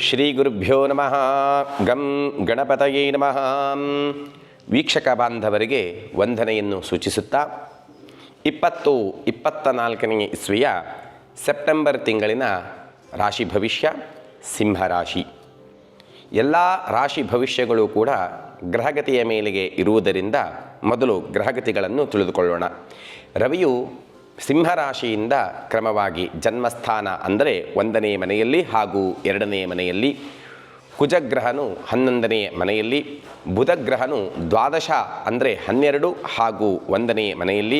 ಶ್ರೀ ಗುರುಭ್ಯೋ ನಮಃ. ಗಂ ಗಣಪತಯೇ ನಮಃ. ವೀಕ್ಷಕ ಬಾಂಧವರಿಗೆ ವಂದನೆಯನ್ನು ಸೂಚಿಸುತ್ತಾ, ಇಪ್ಪತ್ತು ಇಪ್ಪತ್ತ ನಾಲ್ಕನೇ ಇಸ್ವಿಯ ಸೆಪ್ಟೆಂಬರ್ ತಿಂಗಳಿನ ರಾಶಿ ಭವಿಷ್ಯ ಸಿಂಹರಾಶಿ ಎಲ್ಲ ರಾಶಿ ಭವಿಷ್ಯಗಳು ಕೂಡ ಗ್ರಹಗತಿಯ ಮೇಲೆಗೆ ಇರುವುದರಿಂದ ಮೊದಲು ಗ್ರಹಗತಿಗಳನ್ನು ತಿಳಿದುಕೊಳ್ಳೋಣ. ರವಿಯು ಸಿಂಹರಾಶಿಯಿಂದ ಕ್ರಮವಾಗಿ ಜನ್ಮಸ್ಥಾನ ಅಂದರೆ ಒಂದನೇ ಮನೆಯಲ್ಲಿ ಹಾಗೂ ಎರಡನೇ ಮನೆಯಲ್ಲಿ ಕುಜಗ್ರಹನು ಹನ್ನೊಂದನೇ ಮನೆಯಲ್ಲಿ, ಬುಧಗ್ರಹನು ದ್ವಾದಶ ಅಂದರೆ ಹನ್ನೆರಡು ಹಾಗೂ ಒಂದನೇ ಮನೆಯಲ್ಲಿ,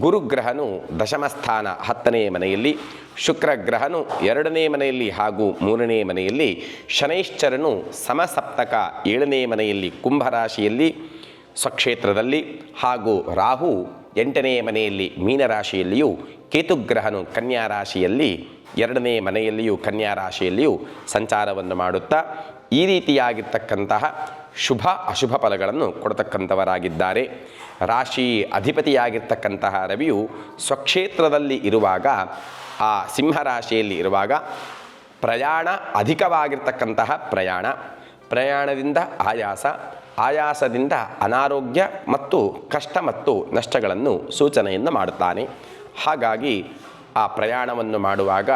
ಗುರುಗ್ರಹನು ದಶಮಸ್ಥಾನ ಹತ್ತನೇ ಮನೆಯಲ್ಲಿ, ಶುಕ್ರಗ್ರಹನು ಎರಡನೇ ಮನೆಯಲ್ಲಿ ಹಾಗೂ ಮೂರನೇ ಮನೆಯಲ್ಲಿ, ಶನೈಶ್ಚರನು ಸಮಸಪ್ತಕ ಏಳನೇ ಮನೆಯಲ್ಲಿ ಕುಂಭರಾಶಿಯಲ್ಲಿ, ಸ್ವಕ್ಷೇತ್ರದಲ್ಲಿ ಹಾಗೂ ರಾಹು ಎಂಟನೇ ಮನೆಯಲ್ಲಿ ಮೀನರಾಶಿಯಲ್ಲಿಯೂ ಕೇತುಗ್ರಹನು ಕನ್ಯಾ ರಾಶಿಯಲ್ಲಿ ಎರಡನೇ ಮನೆಯಲ್ಲಿಯೂ ಕನ್ಯಾ ರಾಶಿಯಲ್ಲಿಯೂ ಸಂಚಾರವನ್ನು ಮಾಡುತ್ತಾ ಈ ರೀತಿಯಾಗಿರ್ತಕ್ಕಂತಹ ಶುಭ ಅಶುಭ ಫಲಗಳನ್ನು ಕೊಡತಕ್ಕಂಥವರಾಗಿದ್ದಾರೆ. ರಾಶಿ ಅಧಿಪತಿಯಾಗಿರ್ತಕ್ಕಂತಹ ರವಿಯು ಸ್ವಕ್ಷೇತ್ರದಲ್ಲಿ ಇರುವಾಗ, ಆ ಸಿಂಹರಾಶಿಯಲ್ಲಿ ಇರುವಾಗ ಪ್ರಯಾಣ ಅಧಿಕವಾಗಿರ್ತಕ್ಕಂತಹ ಪ್ರಯಾಣ. ಪ್ರಯಾಣದಿಂದ ಆಯಾಸ ಆಯಾಸದಿಂದ ಅನಾರೋಗ್ಯ ಮತ್ತು ಕಷ್ಟ ಮತ್ತು ನಷ್ಟಗಳನ್ನು ಸೂಚನೆಯನ್ನು ಮಾಡುತ್ತಾನೆ. ಹಾಗಾಗಿ ಆ ಪ್ರಯಾಣವನ್ನು ಮಾಡುವಾಗ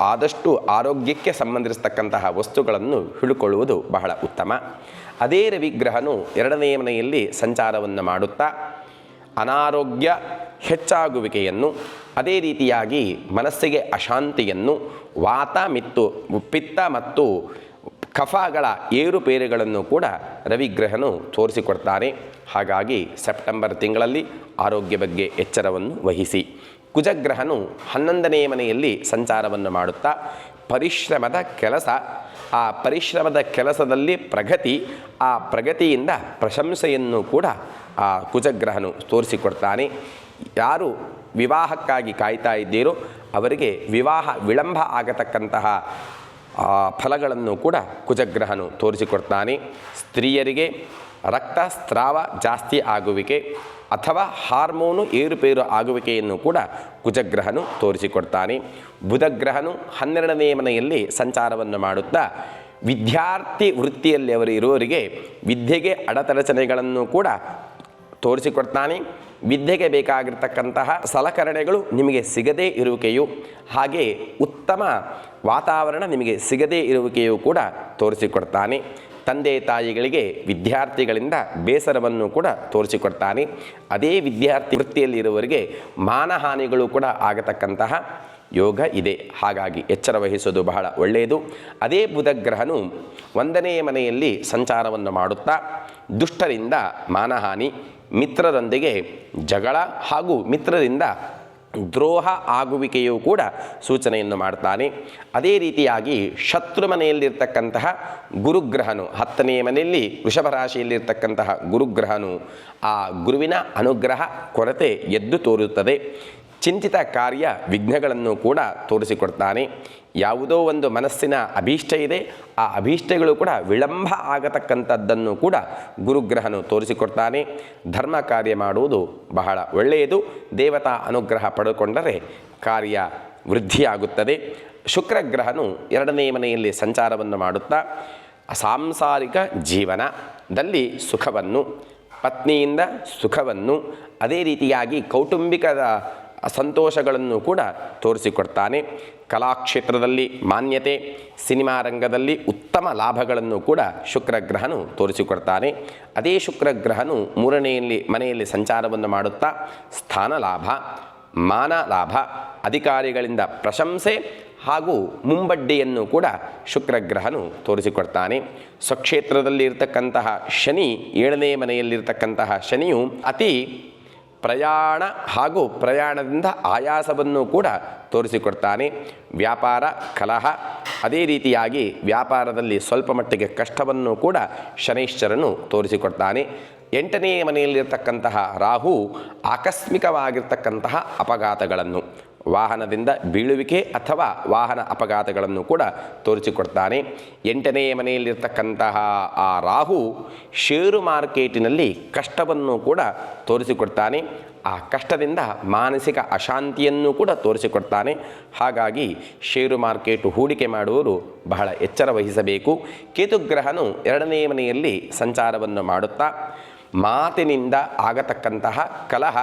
ಆದಷ್ಟು ಆರೋಗ್ಯಕ್ಕೆ ಸಂಬಂಧಿಸ್ತಕ್ಕಂತಹ ವಸ್ತುಗಳನ್ನು ಹಿಡ್ಕೊಳ್ಳುವುದು ಬಹಳ ಉತ್ತಮ. ಅದೇ ರವಿಗ್ರಹನು ಎರಡನೇ ಮನೆಯಲ್ಲಿ ಸಂಚಾರವನ್ನು ಮಾಡುತ್ತಾ ಅನಾರೋಗ್ಯ ಹೆಚ್ಚಾಗುವಿಕೆಯನ್ನು, ಅದೇ ರೀತಿಯಾಗಿ ಮನಸ್ಸಿಗೆ ಅಶಾಂತಿಯನ್ನು, ವಾತ ಮಿತ್ತು ಪಿತ್ತ ಮತ್ತು ಕಫಗಳ ಏರುಪೇರುಗಳನ್ನು ಕೂಡ ರವಿಗ್ರಹನು ತೋರಿಸಿಕೊಡ್ತಾನೆ. ಹಾಗಾಗಿ ಸೆಪ್ಟೆಂಬರ್ ತಿಂಗಳಲ್ಲಿ ಆರೋಗ್ಯ ಬಗ್ಗೆ ಎಚ್ಚರವನ್ನು ವಹಿಸಿ. ಕುಜಗ್ರಹನು ಹನ್ನೊಂದನೇ ಮನೆಯಲ್ಲಿ ಸಂಚಾರವನ್ನು ಮಾಡುತ್ತಾ, ಪರಿಶ್ರಮದ ಕೆಲಸ, ಆ ಪರಿಶ್ರಮದ ಕೆಲಸದಲ್ಲಿ ಪ್ರಗತಿ, ಆ ಪ್ರಗತಿಯಿಂದ ಪ್ರಶಂಸೆಯನ್ನು ಕೂಡ ಆ ಕುಜಗ್ರಹನು ತೋರಿಸಿಕೊಡ್ತಾನೆ. ಯಾರು ವಿವಾಹಕ್ಕಾಗಿ ಕಾಯ್ತಾ ಇದ್ದೀರೋ, ಅವರಿಗೆ ವಿವಾಹ ವಿಳಂಬ ಆಗತಕ್ಕಂತಹ ಆ ಫಲಗಳನ್ನು ಕೂಡ ಕುಜಗ್ರಹನು ತೋರಿಸಿಕೊಡ್ತಾನೆ. ಸ್ತ್ರೀಯರಿಗೆ ರಕ್ತಸ್ರಾವ ಜಾಸ್ತಿ ಆಗುವಿಕೆ ಅಥವಾ ಹಾರ್ಮೋನು ಏರುಪೇರು ಆಗುವಿಕೆಯನ್ನು ಕೂಡ ಕುಜಗ್ರಹನು ತೋರಿಸಿಕೊಡ್ತಾನೆ. ಬುಧಗ್ರಹನು ಹನ್ನೆರಡನೇ ಮನೆಯಲ್ಲಿ ಸಂಚಾರವನ್ನು ಮಾಡುತ್ತಾ, ವಿದ್ಯಾರ್ಥಿ ವೃತ್ತಿಯಲ್ಲಿ ಅವರು ಇರುವವರಿಗೆ ವಿದ್ಯೆಗೆ ಅಡತಡಚನೆಗಳನ್ನು ಕೂಡ ತೋರಿಸಿಕೊಡ್ತಾನೆ. ವಿದ್ಯೆಗೆ ಬೇಕಾಗಿರ್ತಕ್ಕಂತಹ ಸಲಕರಣೆಗಳು ನಿಮಗೆ ಸಿಗದೇ ಇರುವಿಕೆಯು, ಹಾಗೆ ಉತ್ತಮ ವಾತಾವರಣ ನಿಮಗೆ ಸಿಗದೇ ಇರುವಿಕೆಯು ಕೂಡ ತೋರಿಸಿಕೊಡ್ತಾನೆ. ತಂದೆ ತಾಯಿಗಳಿಗೆ ವಿದ್ಯಾರ್ಥಿಗಳಿಂದ ಬೇಸರವನ್ನು ಕೂಡ ತೋರಿಸಿಕೊಡ್ತಾನೆ. ಅದೇ ವಿದ್ಯಾರ್ಥಿ ವೃತ್ತಿಯಲ್ಲಿ ಇರುವವರಿಗೆ ಮಾನಹಾನಿಗಳು ಕೂಡ ಆಗತಕ್ಕಂತಹ ಯೋಗ ಇದೆ. ಹಾಗಾಗಿ ಎಚ್ಚರ ವಹಿಸೋದು ಬಹಳ ಒಳ್ಳೆಯದು. ಅದೇ ಬುಧಗ್ರಹನು ಒಂದನೇ ಮನೆಯಲ್ಲಿ ಸಂಚಾರವನ್ನು ಮಾಡುತ್ತಾ ದುಷ್ಟರಿಂದ ಮಾನಹಾನಿ ಮಿತ್ರರೊಂದಿಗೆ ಜಗಳ ಹಾಗೂ ಮಿತ್ರರಿಂದ ದ್ರೋಹ ಆಗುವಿಕೆಯೂ ಕೂಡ ಸೂಚನೆಯನ್ನು ಮಾಡ್ತಾನೆ. ಅದೇ ರೀತಿಯಾಗಿ ಶತ್ರು ಮನೆಯಲ್ಲಿರ್ತಕ್ಕಂತಹ ಗುರುಗ್ರಹನು ಹತ್ತನೇ ಮನೆಯಲ್ಲಿ ವೃಷಭ ರಾಶಿಯಲ್ಲಿರ್ತಕ್ಕಂತಹ ಗುರುಗ್ರಹನು ಆ ಗುರುವಿನ ಅನುಗ್ರಹ ಕೊರತೆ ಎದ್ದು ತೋರುತ್ತದೆ. ಚಿಂತಿತ ಕಾರ್ಯ ವಿಘ್ನಗಳನ್ನು ಕೂಡ ತೋರಿಸಿಕೊಡ್ತಾನೆ. ಯಾವುದೋ ಒಂದು ಮನಸ್ಸಿನ ಅಭೀಷ್ಟ ಇದೆ, ಆ ಅಭೀಷ್ಟಗಳು ಕೂಡ ವಿಳಂಬ ಆಗತಕ್ಕಂಥದ್ದನ್ನು ಕೂಡ ಗುರುಗ್ರಹನು ತೋರಿಸಿಕೊಡ್ತಾನೆ. ಧರ್ಮ ಕಾರ್ಯ ಮಾಡುವುದು ಬಹಳ ಒಳ್ಳೆಯದು. ದೇವತಾ ಅನುಗ್ರಹ ಪಡೆದುಕೊಂಡರೆ ಕಾರ್ಯ ವೃದ್ಧಿಯಾಗುತ್ತದೆ. ಶುಕ್ರಗ್ರಹನು ಎರಡನೇ ಮನೆಯಲ್ಲಿ ಸಂಚಾರವನ್ನು ಮಾಡುತ್ತಾ ಸಾಂಸಾರಿಕ ಜೀವನದಲ್ಲಿ ಸುಖವನ್ನು, ಪತ್ನಿಯಿಂದ ಸುಖವನ್ನು, ಅದೇ ರೀತಿಯಾಗಿ ಕೌಟುಂಬಿಕದ ಸಂತೋಷಗಳನ್ನು ಕೂಡ ತೋರಿಸಿಕೊಡ್ತಾನೆ. ಕಲಾಕ್ಷೇತ್ರದಲ್ಲಿ ಮಾನ್ಯತೆ, ಸಿನಿಮಾ ರಂಗದಲ್ಲಿ ಉತ್ತಮ ಲಾಭಗಳನ್ನು ಕೂಡ ಶುಕ್ರಗ್ರಹನು ತೋರಿಸಿಕೊಡ್ತಾನೆ. ಅದೇ ಶುಕ್ರಗ್ರಹನು ಮೂರನೆಯಲ್ಲಿ ಮನೆಯಲ್ಲಿ ಸಂಚಾರವನ್ನು ಮಾಡುತ್ತಾ ಸ್ಥಾನ ಲಾಭ, ಮಾನ ಲಾಭ, ಅಧಿಕಾರಿಗಳಿಂದ ಪ್ರಶಂಸೆ ಹಾಗೂ ಮುಂಬಡ್ಡಿಯನ್ನು ಕೂಡ ಶುಕ್ರಗ್ರಹನು ತೋರಿಸಿಕೊಡ್ತಾನೆ. ಸ್ವಕ್ಷೇತ್ರದಲ್ಲಿ ಇರತಕ್ಕಂತಹ ಶನಿ, ಏಳನೇ ಮನೆಯಲ್ಲಿರ್ತಕ್ಕಂತಹ ಶನಿಯು ಅತಿ ಪ್ರಯಾಣ ಹಾಗೂ ಪ್ರಯಾಣದಿಂದ ಆಯಾಸವನ್ನು ಕೂಡ ತೋರಿಸಿಕೊಡ್ತಾನೆ. ವ್ಯಾಪಾರ, ಕಲಹ, ಅದೇ ರೀತಿಯಾಗಿ ವ್ಯಾಪಾರದಲ್ಲಿ ಸ್ವಲ್ಪ ಮಟ್ಟಿಗೆ ಕಷ್ಟವನ್ನು ಕೂಡ ಶನೈಶ್ಚರನು ತೋರಿಸಿಕೊಡ್ತಾನೆ. ಎಂಟನೇ ಮನೆಯಲ್ಲಿರ್ತಕ್ಕಂತಹ ರಾಹು ಆಕಸ್ಮಿಕವಾಗಿರ್ತಕ್ಕಂತಹ ಅಪಘಾತಗಳನ್ನು ವಾಹನದಿಂದ ಬೀಳುವಿಕೆ ಅಥವಾ ವಾಹನ ಅಪಘಾತಗಳನ್ನು ಕೂಡ ತೋರಿಸಿಕೊಡ್ತಾನೆ. ಎಂಟನೆಯ ಮನೆಯಲ್ಲಿರ್ತಕ್ಕಂತಹ ಆ ರಾಹು ಷೇರು ಮಾರ್ಕೆಟಿನಲ್ಲಿ ಕಷ್ಟವನ್ನು ಕೂಡ ತೋರಿಸಿಕೊಡ್ತಾನೆ. ಆ ಕಷ್ಟದಿಂದ ಮಾನಸಿಕ ಅಶಾಂತಿಯನ್ನು ಕೂಡ ತೋರಿಸಿಕೊಡ್ತಾನೆ. ಹಾಗಾಗಿ ಷೇರು ಮಾರ್ಕೆಟು ಹೂಡಿಕೆ ಮಾಡುವವರು ಬಹಳ ಎಚ್ಚರ ವಹಿಸಬೇಕು. ಕೇತುಗ್ರಹನು ಎರಡನೇ ಮನೆಯಲ್ಲಿ ಸಂಚಾರವನ್ನು ಮಾಡುತ್ತಾ ಮಾತಿನಿಂದ ಆಗತಕ್ಕಂತಹ ಕಲಹ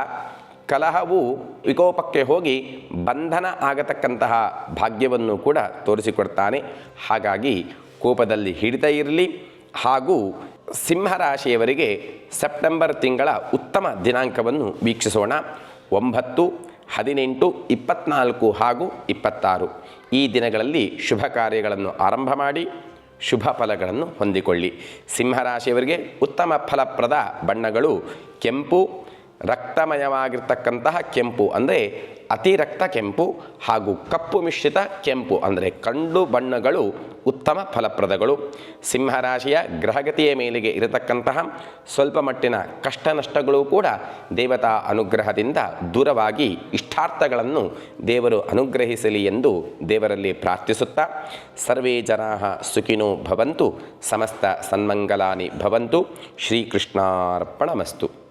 ಕಲಹವು ವಿಕೋಪಕ್ಕೆ ಹೋಗಿ ಬಂಧನ ಆಗತಕ್ಕಂತಹ ಭಾಗ್ಯವನ್ನು ಕೂಡ ತೋರಿಸಿಕೊಡ್ತಾನೆ. ಹಾಗಾಗಿ ಕೋಪದಲ್ಲಿ ಹಿಡಿತ ಇರಲಿ. ಹಾಗೂ ಸಿಂಹರಾಶಿಯವರಿಗೆ ಸೆಪ್ಟೆಂಬರ್ ತಿಂಗಳ ಉತ್ತಮ ದಿನಾಂಕವನ್ನು ವೀಕ್ಷಿಸೋಣ. ಒಂಬತ್ತು, ಹದಿನೆಂಟು, ಇಪ್ಪತ್ನಾಲ್ಕು ಹಾಗೂ ಇಪ್ಪತ್ತಾರು. ಈ ದಿನಗಳಲ್ಲಿ ಶುಭ ಕಾರ್ಯಗಳನ್ನು ಆರಂಭ ಮಾಡಿ, ಶುಭ ಫಲಗಳನ್ನು ಹೊಂದಿಕೊಳ್ಳಿ. ಸಿಂಹರಾಶಿಯವರಿಗೆ ಉತ್ತಮ ಫಲಪ್ರದ ಬಣ್ಣಗಳು ಕೆಂಪು ರಕ್ತಮಯವಾಗಿರ್ತಕ್ಕಂತಹ ಕೆಂಪು ಅಂದರೆ ಅತಿರಕ್ತ ಕೆಂಪು ಹಾಗೂ ಕಪ್ಪು ಮಿಶ್ರಿತ ಕೆಂಪು ಅಂದರೆ ಕಂಡು ಬಣ್ಣಗಳು ಉತ್ತಮ ಫಲಪ್ರದಗಳು. ಸಿಂಹರಾಶಿಯ ಗ್ರಹಗತಿಯ ಮೇಲೆಗೆ ಇರತಕ್ಕಂತಹ ಸ್ವಲ್ಪ ಮಟ್ಟಿನ ಕಷ್ಟ ನಷ್ಟಗಳು ಕೂಡ ದೇವತಾ ಅನುಗ್ರಹದಿಂದ ದೂರವಾಗಿ ಇಷ್ಟಾರ್ಥಗಳನ್ನು ದೇವರು ಅನುಗ್ರಹಿಸಲಿ ಎಂದು ದೇವರಲ್ಲಿ ಪ್ರಾರ್ಥಿಸುತ್ತಾ, ಸರ್ವೇ ಜನಾ ಸುಖಿನೋ ಭವಂತು, ಸಮಸ್ತ ಸನ್ಮಂಗಲಾನಿ ಭವಂತು, ಶ್ರೀಕೃಷ್ಣಾರ್ಪಣಮಸ್ತು.